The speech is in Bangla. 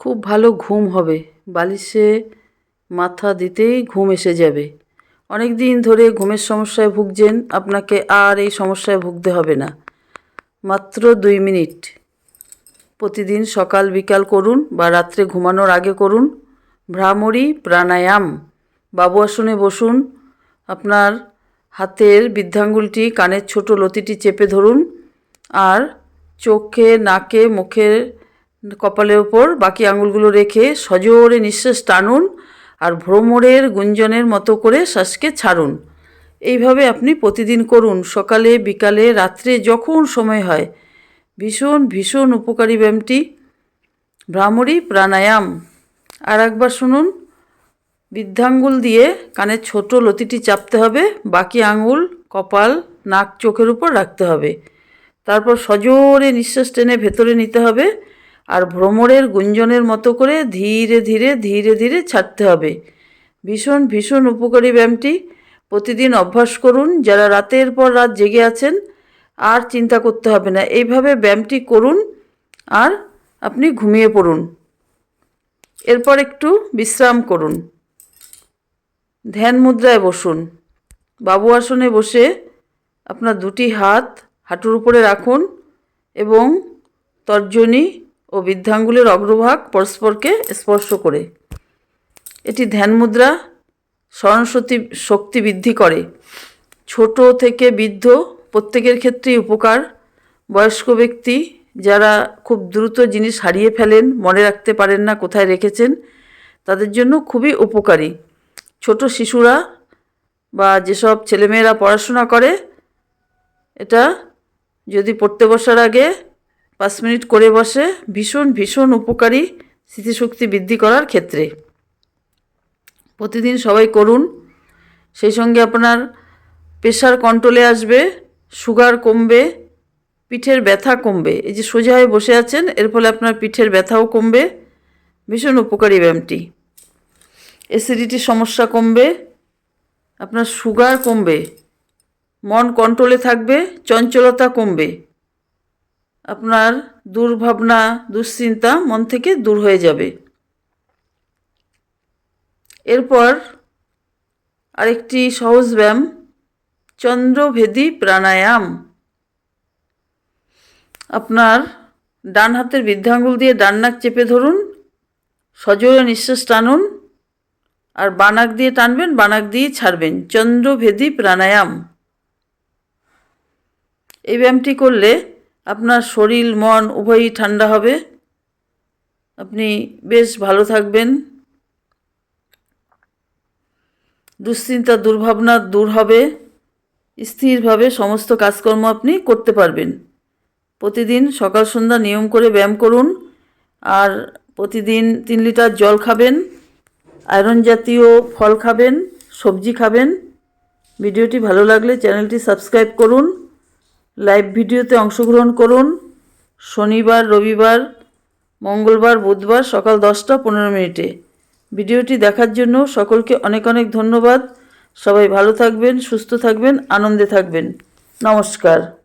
খুব ভালো ঘুম হবে। বালিশে মাথা দিতেই ঘুম এসে যাবে। অনেক দিন ধরে ঘুমের সমস্যায় ভুগছেন, আপনাকে আর এই সমস্যায় ভুগতে হবে না। মাত্র দুই মিনিট। প্রতিদিন সকাল, বিকাল করুন বা রাত্রে ঘুমানোর আগে করুন। ভ্রামরী প্রাণায়াম। বাবু আসনে বসুন। আপনার হাতের বৃদ্ধাঙ্গুলটি, কানের ছোট লতিটি চেপে ধরুন। আর চোখে, নাকে, মুখের কপালের ওপর বাকি আঙুলগুলো রেখে সজোরে নিঃশ্বাস টানুন আর ভ্রমরের গুঞ্জনের মতো করে শ্বাসকে ছাড়ুন। এইভাবে আপনি প্রতিদিন করুন। সকালে, বিকালে, রাত্রে যখন সময় হয়। ভীষণ ভীষণ উপকারী ব্যায়ামটি। ভ্রামরী প্রাণায়াম। আর একবার শুনুন। বৃদ্ধাঙ্গুল দিয়ে কানের ছোট লতিটি চাপতে হবে। বাকি আঙুল, কপাল, নাক, চোখের উপর রাখতে হবে। তারপর সজোরে নিঃশ্বাস টেনে ভেতরে নিতে হবে। আর ভ্রমরের গুঞ্জনের মতো করে ধীরে ধীরে ধীরে ধীরে ছাড়তে হবে। ভীষণ ভীষণ উপকারী ব্যায়ামটি। প্রতিদিন অভ্যাস করুন, যারা রাতের পর রাত জেগে আছেন, আর চিন্তা করতে হবে না। এইভাবে ব্যায়ামটি করুন, আর আপনি ঘুমিয়ে পড়ুন। এরপর একটু বিশ্রাম করুন। ধ্যান মুদ্রায় বসুন। বাবু আসনে বসে আপনার দুটি হাত হাঁটুর উপরে রাখুন এবং তর্জনী ও বৃদ্ধাঙ্গুলের অগ্রভাগ পরস্পরকে স্পর্শ করে। এটি ধ্যান মুদ্রা স্মরণশক্তি, শক্তি বৃদ্ধি করে। ছোট থেকে বৃদ্ধ প্রত্যেকের ক্ষেত্রেই উপকার। বয়স্ক ব্যক্তি যারা খুব দ্রুত জিনিস হারিয়ে ফেলেন, মনে রাখতে পারেন না কোথায় রেখেছেন, তাদের জন্য খুবই উপকারী। ছোট শিশুরা বা যেসব ছেলেমেয়েরা পড়াশোনা করে, এটা যদি পড়তে বসার আগে পাঁচ মিনিট করে বসে ভীষণ ভীষণ উপকারী স্মৃতিশক্তি বৃদ্ধি করার ক্ষেত্রে। প্রতিদিন সবাই করুন। সেই সঙ্গে আপনার প্রেশার কন্ট্রোলে আসবে, সুগার কমবে, পিঠের ব্যথা কমবে। এই যে সোজা হয়ে বসে আছেন, এর ফলে আপনার পিঠের ব্যথাও কমবে। ভীষণ উপকারী ব্যায়ামটি। অ্যাসিডিটির সমস্যা কমবে, আপনার সুগার কমবে, মন কন্ট্রোলে থাকবে, চঞ্চলতা কমবে। আপনার দুর্ভাবনা, দুশ্চিন্তা মন থেকে দূর হয়ে যাবে। এরপর আরেকটি সহজ ব্যায়াম, চন্দ্রভেদী প্রাণায়াম। আপনার ডান হাতের বৃদ্ধাঙ্গুল দিয়ে ডান নাক চেপে ধরুন, সজোরে নিঃশ্বাস টানুন, আর বানাক দিয়ে টানবেন বানাক দিয়ে ছাড়বেন। চন্দ্রভেদী প্রাণায়াম। এই ব্যায়ামটি করলে আপনার শরীর, মন উভয়ই ঠান্ডা হবে। আপনি বেশ ভালো থাকবেন। দুশ্চিন্তা, দুর্ভাবনা দূর হবে। স্থিরভাবে সমস্ত কাজকর্ম আপনি করতে পারবেন। প্রতিদিন সকাল সন্ধ্যা নিয়ম করে ব্যায়াম করুন। আর প্রতিদিন তিন লিটার জল খাবেন। আয়রন জাতীয় ফল খাবেন, সবজি খাবেন। ভিডিওটি ভালো লাগলে চ্যানেলটি সাবস্ক্রাইব করুন। লাইভ ভিডিওতে অংশগ্রহণ করুন। শনিবার, রবিবার, মঙ্গলবার, বুধবার সকাল দশটা পনেরো মিনিটে। ভিডিওটি দেখার জন্য সকলকে অনেক অনেক ধন্যবাদ। সবাই ভালো থাকবেন, সুস্থ থাকবেন, আনন্দে থাকবেন। নমস্কার।